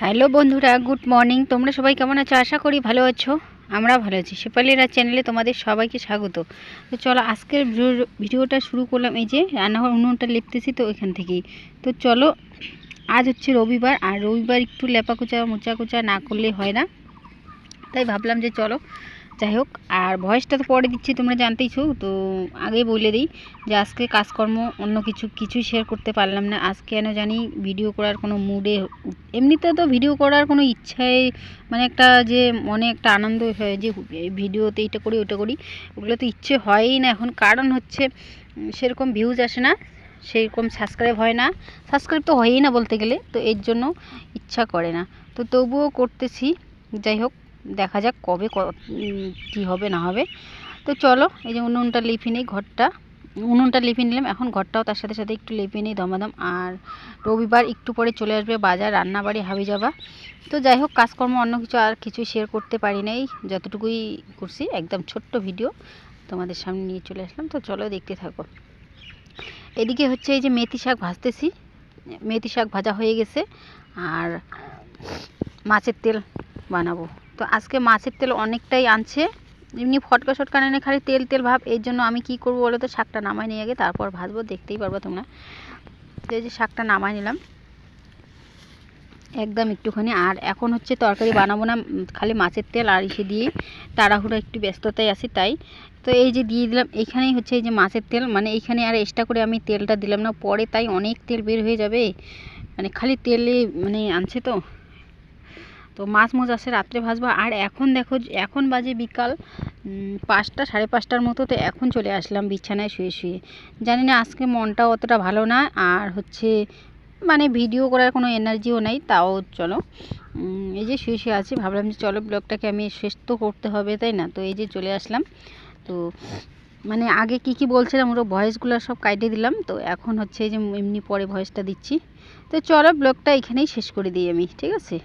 Hello বন্ধুরা, good morning. তোমরা সবাই কেমন আছো? আশা করি ভালো আছো। আমরা ভালো আছি। শেপালিরা চ্যানেলে তোমাদের সবাইকে স্বাগত। তো চলো আজকের ভিডিও- ভিডিওটা শুরু করলাম। এই যে রান্নাঘর উনুনটা লেপতেছি তো এখান থেকেই। তো চলো, আজ হচ্ছে রবিবার। আর রবিবার একটু লেপা কুচা মোচা কুচা না করলে হয় না। তাই ভাবলাম যে চলো যাই হোক, আর ভয়েসটা তো পরে দিচ্ছি, তোমরা জানতেইছো তো আগেই বলে দিই যে আজকে কাজকর্ম অন্য কিছু, কিছুই শেয়ার করতে পারলাম না। আজকে কেন জানি ভিডিও করার কোনো মুডে এমনিতে তো ভিডিও করার কোনো ইচ্ছাই মানে একটা যে মনে একটা আনন্দ হয় যে ভিডিওতে এইটা করি ওটা করি, ওগুলো তো ইচ্ছে হয়ই না। এখন কারণ হচ্ছে সেরকম ভিউজ আসে না, সেরকম সাবস্ক্রাইব হয় না। সাবস্ক্রাইব তো হয়ই না বলতে গেলে, তো এর জন্য ইচ্ছা করে না। তো তবুও করতেছি, যাই হোক। দেখা যাক কবে ক- হবে, না হবে। তো চলো, এই যে উনুনটা লিপি নেই ঘরটা। উনুনটা লিপি নিলাম, এখন ঘরটাও তার সাথে সাথে একটু লিপি নিই দমাদম। আর রবিবার একটু পরে চলে আসবে বাজার, রান্নাবাড়ি হাবি যাবা তো যাই হোক, কাজকর্ম, অন্য কিছু আর কিছু শেয়ার করতে পারি নাই। যতটুকুই করছি, একদম ছোট্ট ভিডিও তোমাদের সামনে নিয়ে চলে আসলাম। তো চলো দেখতে থাকো। এদিকে হচ্ছে এই যে মেথি শাক ভাজতেছি। মেথি শাক ভাজা হয়ে গেছে। আর মাছের তেল বানাবো। তো আজকে মাছের তেল অনেকটাই আনছে। এমনি ফটকা শটকা এনে খালি তেল তেল ভাব, এর জন্য আমি কি করব বলো তো? শাকটা নামাই নিয়ে আগে, তারপর ভাজবো, দেখতেই পারব তোমরা। তো এই যে শাকটা নামাই নিলাম। একদম একটুখানি, আর এখন হচ্ছে তরকারি বানাবো না, খালি মাছের তেল আর ইসে দিয়ে। তাড়াহুড়ো একটু ব্যস্ততায় আছি তাই। তো এই যে দিয়ে দিলাম এইখানেই হচ্ছে এই যে মাছের তেল মানে এইখানে আর এক্সট্রা করে আমি তেলটা দিলাম না। পরে তাই অনেক তেল বের হয়ে যাবে। মানে খালি তেলে মানে আনছে তো। তো মাছ মোজ আছে রাত্রে ভাজবো। আর এখন দেখো, এখন বাজে বিকাল পাঁচটা, সাড়ে পাঁচটার মতো, তো এখন চলে আসলাম বিছানায় শুয়ে শুয়ে। জানি না আজকে মনটা অতটা ভালো না, আর হচ্ছে মানে ভিডিও করার কোনো এনার্জিও নাই, তাও চলো। এই যে শুয়ে শুয়ে আছি, ভাবলাম যে চলো ব্লগটাকে আমি শেষ তো করতে হবে, তাই না? তো এই যে চলে আসলাম। তো মানে আগে কি কি বলছিলাম ওরা ভয়েসগুলো সব কাটে দিলাম, তো এখন হচ্ছে যে এমনি পরে ভয়েসটা দিচ্ছি। তো চলো ব্লগটা এখানেই শেষ করে দিই আমি, ঠিক আছে?